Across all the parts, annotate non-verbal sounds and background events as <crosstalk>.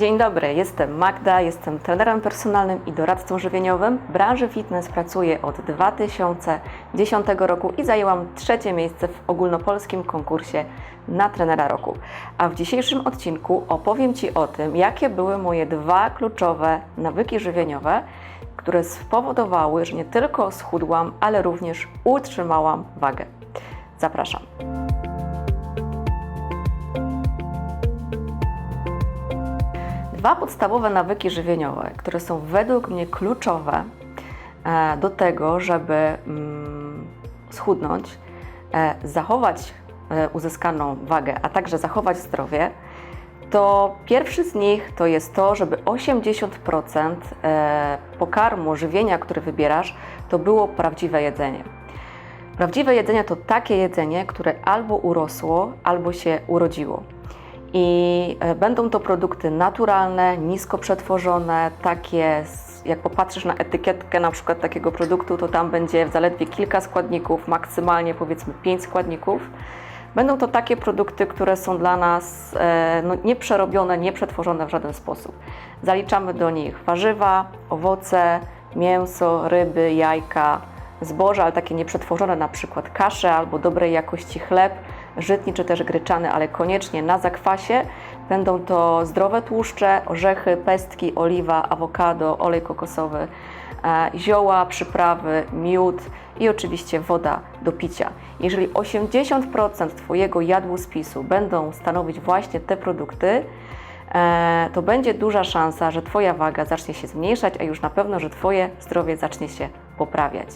Dzień dobry, jestem Magda, jestem trenerem personalnym i doradcą żywieniowym. W branży fitness pracuję od 2010 roku i zajęłam trzecie miejsce w ogólnopolskim konkursie na trenera roku. A w dzisiejszym odcinku opowiem Ci o tym, jakie były moje dwa kluczowe nawyki żywieniowe, które spowodowały, że nie tylko schudłam, ale również utrzymałam wagę. Zapraszam. Dwa podstawowe nawyki żywieniowe, które są według mnie kluczowe e, do tego, żeby mm, schudnąć, e, zachować e, uzyskaną wagę, a także zachować zdrowie, to pierwszy z nich to jest to, żeby 80% pokarmu, żywienia, które wybierasz, to było prawdziwe jedzenie. Prawdziwe jedzenie to takie jedzenie, które albo urosło, albo się urodziło. I e, będą to produkty naturalne, nisko przetworzone, takie, jak popatrzysz na etykietkę na przykład takiego produktu, to tam będzie zaledwie kilka składników, maksymalnie powiedzmy pięć składników. Będą to takie produkty, które są dla nas e, no, nieprzerobione, nieprzetworzone w żaden sposób. Zaliczamy do nich warzywa, owoce, mięso, ryby, jajka, zboże, ale takie nieprzetworzone, na przykład kasze albo dobrej jakości chleb, żytni czy też gryczany, ale koniecznie na zakwasie. Będą to zdrowe tłuszcze, orzechy, pestki, oliwa, awokado, olej kokosowy, e, zioła, przyprawy, miód i oczywiście woda do picia. Jeżeli 80% Twojego jadłospisu będą stanowić właśnie te produkty, e, to będzie duża szansa, że Twoja waga zacznie się zmniejszać, a już na pewno, że Twoje zdrowie zacznie się poprawiać.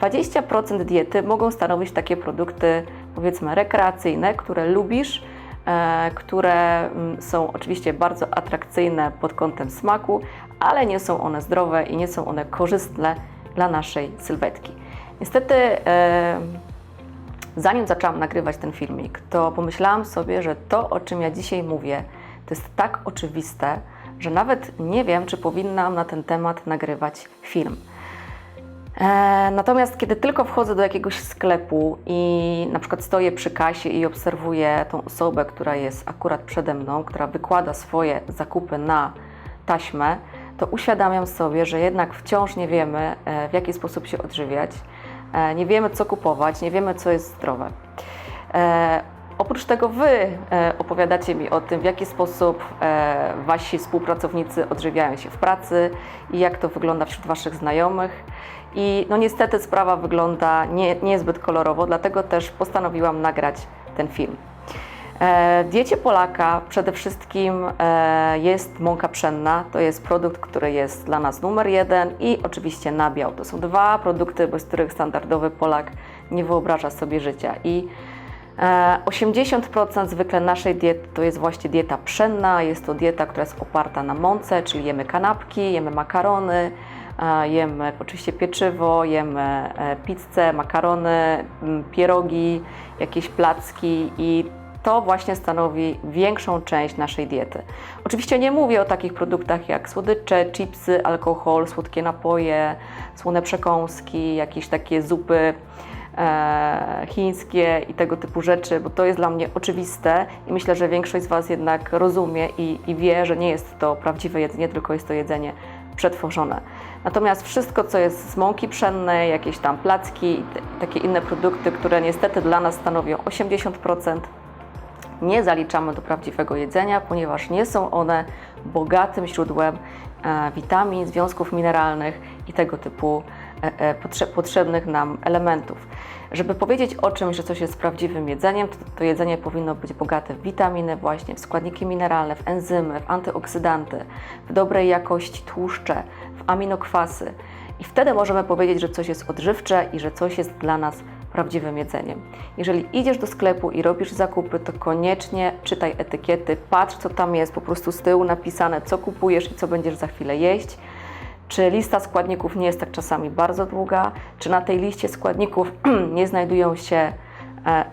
20% diety mogą stanowić takie produkty, powiedzmy, rekreacyjne, które lubisz, e, które mm, są oczywiście bardzo atrakcyjne pod kątem smaku, ale nie są one zdrowe i nie są one korzystne dla naszej sylwetki. Niestety, e, zanim zaczęłam nagrywać ten filmik, to pomyślałam sobie, że to, o czym ja dzisiaj mówię, to jest tak oczywiste, że nawet nie wiem, czy powinnam na ten temat nagrywać film. E, natomiast kiedy tylko wchodzę do jakiegoś sklepu i na przykład stoję przy kasie i obserwuję tą osobę, która jest akurat przede mną, która wykłada swoje zakupy na taśmę, to uświadamiam sobie, że jednak wciąż nie wiemy, e, w jaki sposób się odżywiać, e, nie wiemy, co kupować, nie wiemy, co jest zdrowe. Oprócz tego Wy opowiadacie mi o tym, w jaki sposób Wasi współpracownicy odżywiają się w pracy i jak to wygląda wśród Waszych znajomych. I no niestety sprawa wygląda nie, niezbyt kolorowo, dlatego też postanowiłam nagrać ten film. E, diecie Polaka przede wszystkim e, jest mąka pszenna. To jest produkt, który jest dla nas numer jeden i oczywiście nabiał. To są dwa produkty, bez których standardowy Polak nie wyobraża sobie życia. I 80% e, zwykle naszej diety to jest właśnie dieta pszenna. Jest to dieta, która jest oparta na mące, czyli jemy kanapki, jemy makarony, Jemy oczywiście pieczywo, jemy e, pizzę, makarony, pierogi, jakieś placki i to właśnie stanowi większą część naszej diety. Oczywiście nie mówię o takich produktach jak słodycze, chipsy, alkohol, słodkie napoje, słone przekąski, jakieś takie zupy e, chińskie i tego typu rzeczy, bo to jest dla mnie oczywiste i myślę, że większość z Was jednak rozumie i, i wie, że nie jest to prawdziwe jedzenie, tylko jest to jedzenie przetworzone. Natomiast wszystko, co jest z mąki pszennej, jakieś tam placki i takie inne produkty, które niestety dla nas stanowią 80%, nie zaliczamy do prawdziwego jedzenia, ponieważ nie są one bogatym źródłem e, witamin, związków mineralnych i tego typu e, e, potrzebnych nam elementów. Żeby powiedzieć o czymś, że coś jest prawdziwym jedzeniem, to, to jedzenie powinno być bogate w witaminy, właśnie w składniki mineralne, w enzymy, w antyoksydanty, w dobrej jakości tłuszcze, w aminokwasy. I wtedy możemy powiedzieć, że coś jest odżywcze i że coś jest dla nas prawdziwym jedzeniem. Jeżeli idziesz do sklepu i robisz zakupy, to koniecznie czytaj etykiety, patrz co tam jest po prostu z tyłu napisane, co kupujesz i co będziesz za chwilę jeść. Czy lista składników nie jest tak czasami bardzo długa? Czy na tej liście składników <clears throat> nie znajdują się E,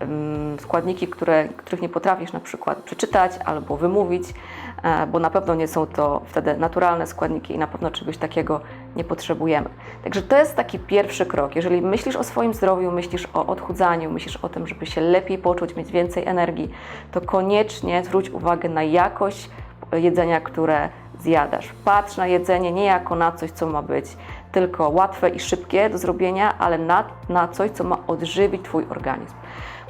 składniki, które, których nie potrafisz na przykład przeczytać albo wymówić, e, bo na pewno nie są to wtedy naturalne składniki i na pewno czegoś takiego nie potrzebujemy. Także to jest taki pierwszy krok. Jeżeli myślisz o swoim zdrowiu, myślisz o odchudzaniu, myślisz o tym, żeby się lepiej poczuć, mieć więcej energii, to koniecznie zwróć uwagę na jakość jedzenia, które zjadasz. Patrz na jedzenie nie jako na coś, co ma być tylko łatwe i szybkie do zrobienia, ale na, na coś, co ma odżywić Twój organizm.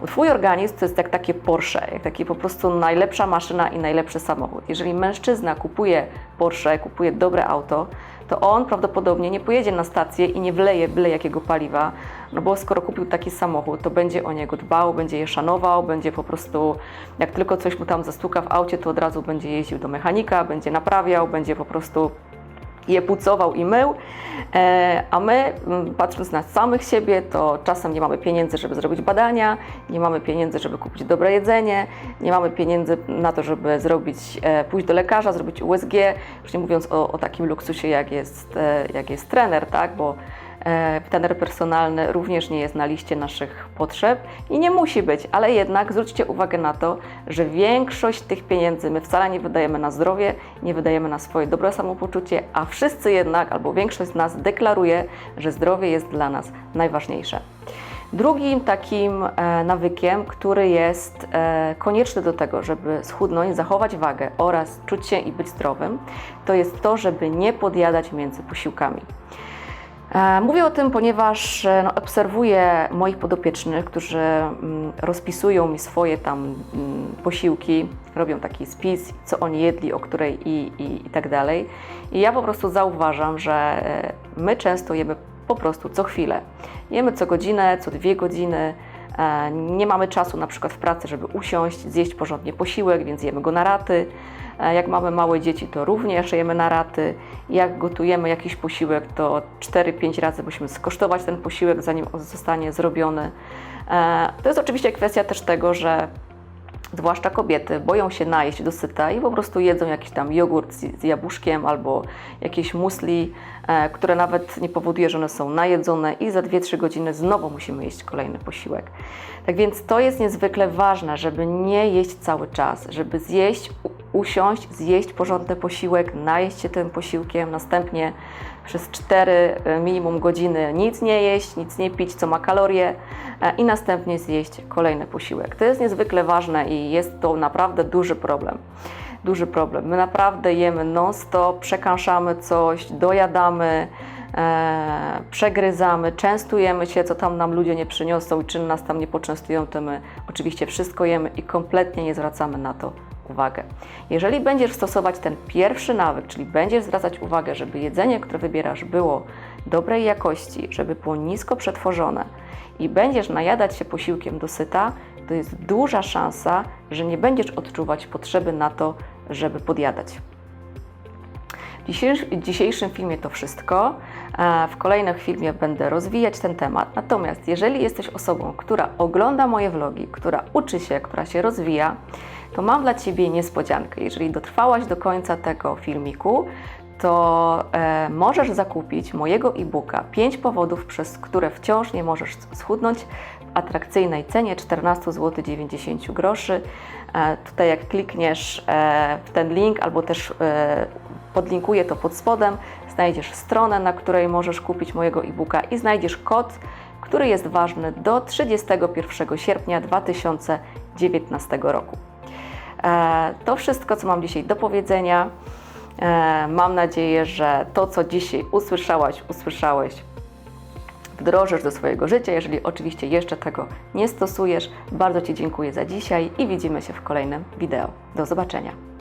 Bo Twój organizm to jest jak takie Porsche, jak taki po prostu najlepsza maszyna i najlepszy samochód. Jeżeli mężczyzna kupuje Porsche, kupuje dobre auto, to on prawdopodobnie nie pojedzie na stację i nie wleje byle jakiego paliwa, no bo skoro kupił taki samochód, to będzie o niego dbał, będzie je szanował, będzie po prostu, jak tylko coś mu tam zastuka w aucie, to od razu będzie jeździł do mechanika, będzie naprawiał, będzie po prostu je pucował i mył, e, a my, m, patrząc na samych siebie, to czasem nie mamy pieniędzy, żeby zrobić badania, nie mamy pieniędzy, żeby kupić dobre jedzenie, nie mamy pieniędzy na to, żeby zrobić, e, pójść do lekarza, zrobić USG, już nie mówiąc o, o takim luksusie, jak jest, e, jak jest trener, tak, bo e, trener personalny również nie jest na liście naszych potrzeb i nie musi być, ale jednak zwróćcie uwagę na to, że większość tych pieniędzy my wcale nie wydajemy na zdrowie, nie wydajemy na swoje dobre samopoczucie, a wszyscy jednak, albo większość z nas deklaruje, że zdrowie jest dla nas najważniejsze. Drugim takim e, nawykiem, który jest e, konieczny do tego, żeby schudnąć, zachować wagę oraz czuć się i być zdrowym, to jest to, żeby nie podjadać między posiłkami. E, Mówię o tym, ponieważ e, no, obserwuję moich podopiecznych, którzy mm, rozpisują mi swoje tam mm, posiłki, robią taki spis, co oni jedli, o której i, i, i tak dalej. I ja po prostu zauważam, że e, my często jemy po prostu co chwilę. Jemy co godzinę, co dwie godziny. Nie mamy czasu na przykład w pracy, żeby usiąść, zjeść porządnie posiłek, więc jemy go na raty. E, Jak mamy małe dzieci, to również jemy na raty. Jak gotujemy jakiś posiłek, to 4-5 razy musimy skosztować ten posiłek, zanim on zostanie zrobiony. E, To jest oczywiście kwestia też tego, że zwłaszcza kobiety, boją się najeść dosyta i po prostu jedzą jakiś tam jogurt z, jabłuszkiem albo jakieś musli, e, które nawet nie powoduje, że one są najedzone i za 2-3 godziny znowu musimy jeść kolejny posiłek. Tak więc to jest niezwykle ważne, żeby nie jeść cały czas, żeby zjeść, usiąść, zjeść porządny posiłek, najeść się tym posiłkiem, następnie przez 4 minimum godziny nic nie jeść, nic nie pić, co ma kalorie e, i następnie zjeść kolejny posiłek. To jest niezwykle ważne i jest to naprawdę duży problem. Duży problem. My naprawdę jemy non-stop, przekąszamy coś, dojadamy, e, przegryzamy, częstujemy się, co tam nam ludzie nie przyniosą i czym nas tam nie poczęstują, to my oczywiście wszystko jemy i kompletnie nie zwracamy na to uwagę. Jeżeli będziesz stosować ten pierwszy nawyk, czyli będziesz zwracać uwagę, żeby jedzenie, które wybierasz, było dobrej jakości, żeby było nisko przetworzone i będziesz najadać się posiłkiem dosyta, to jest duża szansa, że nie będziesz odczuwać potrzeby na to, żeby podjadać. W dzisiejszy- w dzisiejszym filmie to wszystko. E, W kolejnym filmie będę rozwijać ten temat. Natomiast jeżeli jesteś osobą, która ogląda moje vlogi, która uczy się, która się rozwija, to mam dla Ciebie niespodziankę. Jeżeli dotrwałaś do końca tego filmiku, to e, możesz zakupić mojego e-booka 5 powodów, przez które wciąż nie możesz schudnąć w atrakcyjnej cenie 14 zł 90 groszy. E, tutaj jak klikniesz e, w ten link albo też e, podlinkuję to pod spodem, znajdziesz stronę, na której możesz kupić mojego e-booka i znajdziesz kod, który jest ważny do 31 sierpnia 2019 roku. E, To wszystko, co mam dzisiaj do powiedzenia. E, Mam nadzieję, że to, co dzisiaj usłyszałaś, usłyszałeś, wdrożysz do swojego życia. Jeżeli oczywiście jeszcze tego nie stosujesz, bardzo Ci dziękuję za dzisiaj i widzimy się w kolejnym wideo. Do zobaczenia.